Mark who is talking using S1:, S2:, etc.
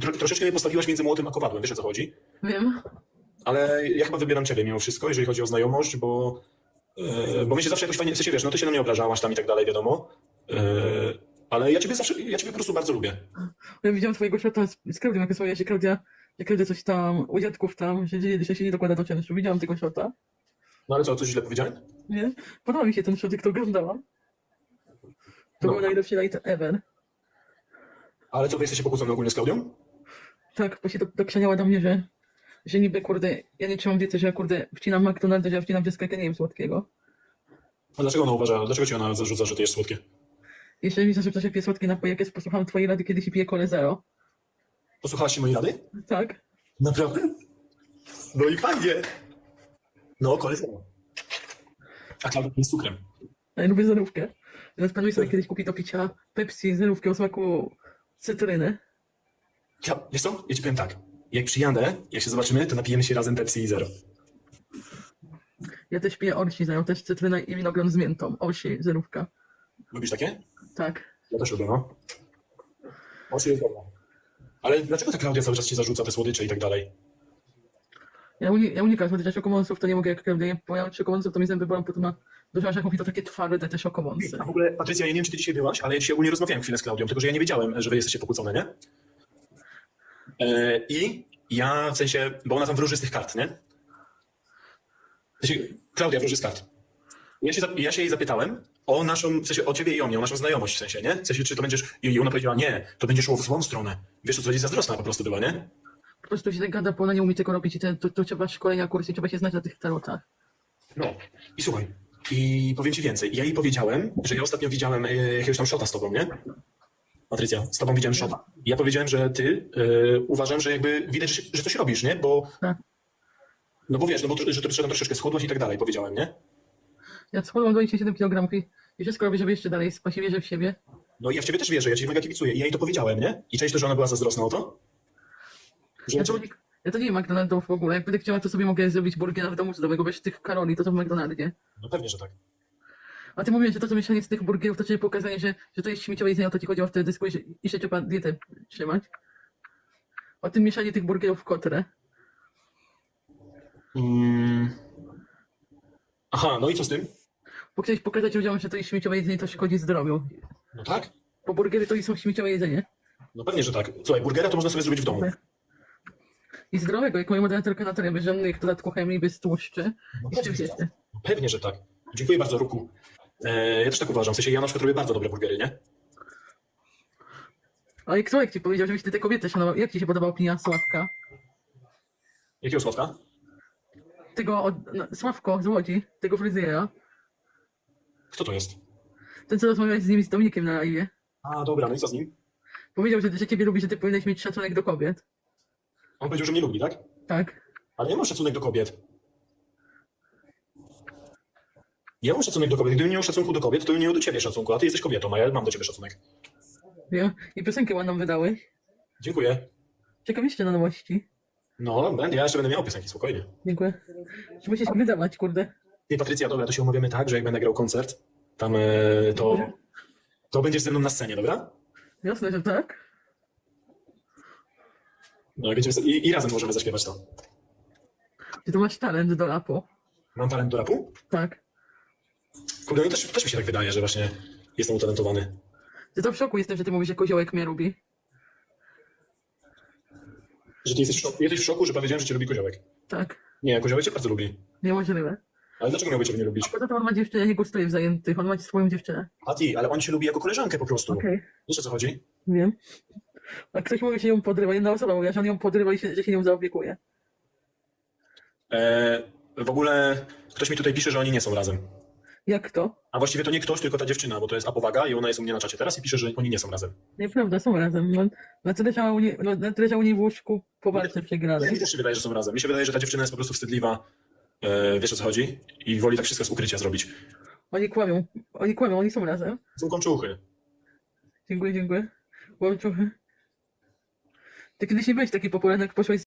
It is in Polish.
S1: Tro, troszeczkę mnie postawiłaś między młotem a kowadłem, wiesz o co chodzi?
S2: Wiem.
S1: Ale ja chyba wybieram ciebie mimo wszystko, jeżeli chodzi o znajomość, bo, e, bo my się zawsze jakoś fajnie, w sensie wiesz, no ty się na mnie obrażałaś tam i tak dalej, wiadomo. E, ale ja ciebie zawsze, ja ciebie po prostu bardzo lubię.
S2: Ja widziałam twojego szota z, z Klaudią, jak wysłałeś się Klaudia, jak Klaudia coś tam, u dziadków tam, dzieli, że się nie dokłada do czynszu. Widziałam tego szota.
S1: No ale co, coś źle powiedziałem?
S2: Nie? Podoba mi się ten jak to oglądałam. To
S1: No.
S2: był najlepszy light ever.
S1: Ale co, wy jesteście pokłócone ogólnie z Klaudią?
S2: Tak, bo się do, dokrzaniała do mnie, że, że niby, kurde, ja nie trzymam diety, że ja, kurde, wcinam McDonalda, że ja wcinam dziecko, jak ja nie jem słodkiego.
S1: A dlaczego ona uważa, dlaczego ci ona zarzuca, że ty jesz słodkie?
S2: Jeszcze mi zarzuca, że piję słodkie napoje, jak jest, posłuchałam twojej rady, kiedyś i piję kole zero.
S1: Posłuchałaś się mojej rady?
S2: Tak.
S1: Naprawdę? No i fajnie. No, koleżanko. A Klaudia jest cukrem.
S2: A ja lubię zerówkę. Więc planuję sobie kiedyś kupić do picia Pepsi zerówkę o smaku cytryny.
S1: Ja, wiesz co, ja ci powiem tak. Jak przyjadę, jak się zobaczymy, to napijemy się razem Pepsi i Zero.
S2: Ja też piję Orsi zero, też cytrynę i winogron z miętą. Orsi, zerówka.
S1: Lubisz takie?
S2: Tak.
S1: Ja też lubię, no. Oczy jest dobra. Ale dlaczego ta Klaudia cały czas ci zarzuca te słodycze i tak dalej?
S2: Ja, uni- ja unikam słodycza szokomąców, to nie mogę jak Klaudia je pojam szokomąców, to mi zęby bolą, potem ma dużo jak mówi to takie twarde te szokomące.
S1: A w ogóle, Patrycja, ja nie wiem, czy ty dzisiaj byłaś, ale ja dzisiaj ogólnie rozmawiałem chwilę z Klaudią, tylko że ja nie wiedziałem, że wy jesteście pokłócone, nie? E, I ja, w sensie, bo ona tam wróży z tych kart, nie? W sensie, Klaudia wróży z kart. Ja się, ja się jej zapytałem o naszą, w sensie o ciebie i o mnie, o naszą znajomość w sensie, nie? W sensie, czy to będziesz, i ona powiedziała, nie, to będzie szło w złą stronę. Wiesz, co co chodzi, zazdrosna po prostu była, nie?
S2: Po prostu się tak gada, bo ona nie umie tego robić i te, to, to trzeba szkolenia, kursy, trzeba się znać na tych tarotach.
S1: No. I słuchaj, i powiem ci więcej. Ja jej powiedziałem, że ja ostatnio widziałem e, jakiegoś tam szota z tobą, nie? Patrycja, z tobą widziałem szota. I ja powiedziałem, że ty e, uważam, że jakby widać, że, że coś robisz, nie? Bo.
S2: Tak.
S1: No bo wiesz, no bo że ty że troszeczkę schudłaś i tak dalej, powiedziałem, nie?
S2: Ja schudłam 27 kg i, i wszystko robię, żeby jeszcze dalej spać i wierzę w siebie.
S1: No i ja w ciebie też wierzę, ja ci mega kibicuję. I ja jej to powiedziałem, nie? I część to, że ona była zazdrosna o to.
S2: Ja to, nie- jem McDonaldów w ogóle. Jak będę chciała, to sobie mogę zrobić burgera w domu cudowego bez tych kalorii, to to w McDonaldzie.
S1: No pewnie, że tak.
S2: A ty mówiłeś, że to co mieszanie z tych burgerów, to czyli pokazanie, że, że to jest śmieciowe jedzenie, o to ci chodziło w tej dyskusji i trzeba dietę trzymać. O tym mieszanie tych burgerów w kotre.
S1: Mm. Aha, no i co z tym?
S2: Bo chciałeś pokazać ludziom, że to jest śmieciowe jedzenie, to szkodzi zdrowiu.
S1: No tak?
S2: Bo burgery to nie są śmieciowe jedzenie.
S1: No pewnie, że tak. Słuchaj, burgera to można sobie zrobić w domu.
S2: I zdrowego, jak moja moderatorka Natalia, bez żadnych dodatków chemii, bez tłuszczy.
S1: No
S2: I z czym
S1: tak. Pewnie, że tak. Dziękuję bardzo, Ruku. E, ja też tak uważam. W sensie ja na przykład robię bardzo dobre burgery, nie?
S2: A jak Sławek ci powiedział, żebyś ty te kobiety szanował, jak ci się podoba opinia Sławka?
S1: Jakiego sławka?
S2: Tego, od, no, Sławko z Łodzi, tego fryzjera.
S1: Kto to jest?
S2: Ten, co rozmawiałeś z nimi z Dominikiem na live.
S1: A, dobra, no i co z nim?
S2: Powiedział, że, że ciebie lubi, że ty powinieneś mieć szacunek do kobiet.
S1: On powiedział, że mnie lubi, tak?
S2: Tak.
S1: Ale ja mam szacunek do kobiet. Ja mam szacunek do kobiet. Gdybym nie miał szacunku do kobiet, to bym nie miał do ciebie szacunku, a ty jesteś kobietą, a ja mam do ciebie szacunek.
S2: Wiem. I piosenkę ładną wydałeś.
S1: Dziękuję.
S2: Czekam jeszcze na nowości.
S1: No, będę, ja jeszcze będę miał piosenki, spokojnie.
S2: Dziękuję. Czy musisz wydawać, kurde.
S1: Ty, Patrycja, dobra, to się umawiamy tak, że jak będę grał koncert, tam e, to, to będziesz ze mną na scenie, dobra?
S2: Jasne, że tak.
S1: No i, będziemy, i, i razem możemy zaśpiewać to.
S2: Czy to masz talent do rapu?
S1: Mam talent do rapu?
S2: Tak.
S1: Kurde, no też, też mi się tak wydaje, że właśnie jestem utalentowany.
S2: Ty to w szoku jestem, że ty mówisz, że koziołek mnie lubi.
S1: Że ty jesteś w szoku, jesteś w szoku że powiedziałem, że cię lubi koziołek.
S2: Tak.
S1: Nie, koziołek cię bardzo lubi.
S2: Niemożliwe.
S1: Ale dlaczego miałby cię nie lubić?
S2: Poza tym on ma dziewczynę, nie gustuje w zajętych. On ma swoją dziewczynę.
S1: A ty, ale on cię lubi jako koleżankę po prostu.
S2: Okej.
S1: Wiesz o co chodzi?
S2: Wiem. A ktoś mówi, że się ją podrywa. Jedna osoba mówi, że on ją podrywa i się, że się nią zaopiekuje.
S1: E, w ogóle ktoś mi tutaj pisze, że oni nie są razem.
S2: Jak to?
S1: A właściwie to nie ktoś, tylko ta dziewczyna, bo to jest Apowaga i ona jest u mnie na czacie teraz i pisze, że oni nie są razem.
S2: Nieprawda, są razem. No, na tyle ciała u niej, no, na tyle ciała u niej w łóżku po walce przegranej.
S1: Mi też się wydaje, że są razem. Mi się wydaje, że ta dziewczyna jest po prostu wstydliwa. E, wiesz o co chodzi? I woli tak wszystko z ukrycia zrobić.
S2: Oni kłamią. Oni kłamią, oni są razem.
S1: Są kończuchy.
S2: Dziękuję, dziękuję. Łączuchy. Ty kiedyś nie byłeś taki popularny, jak poszłeś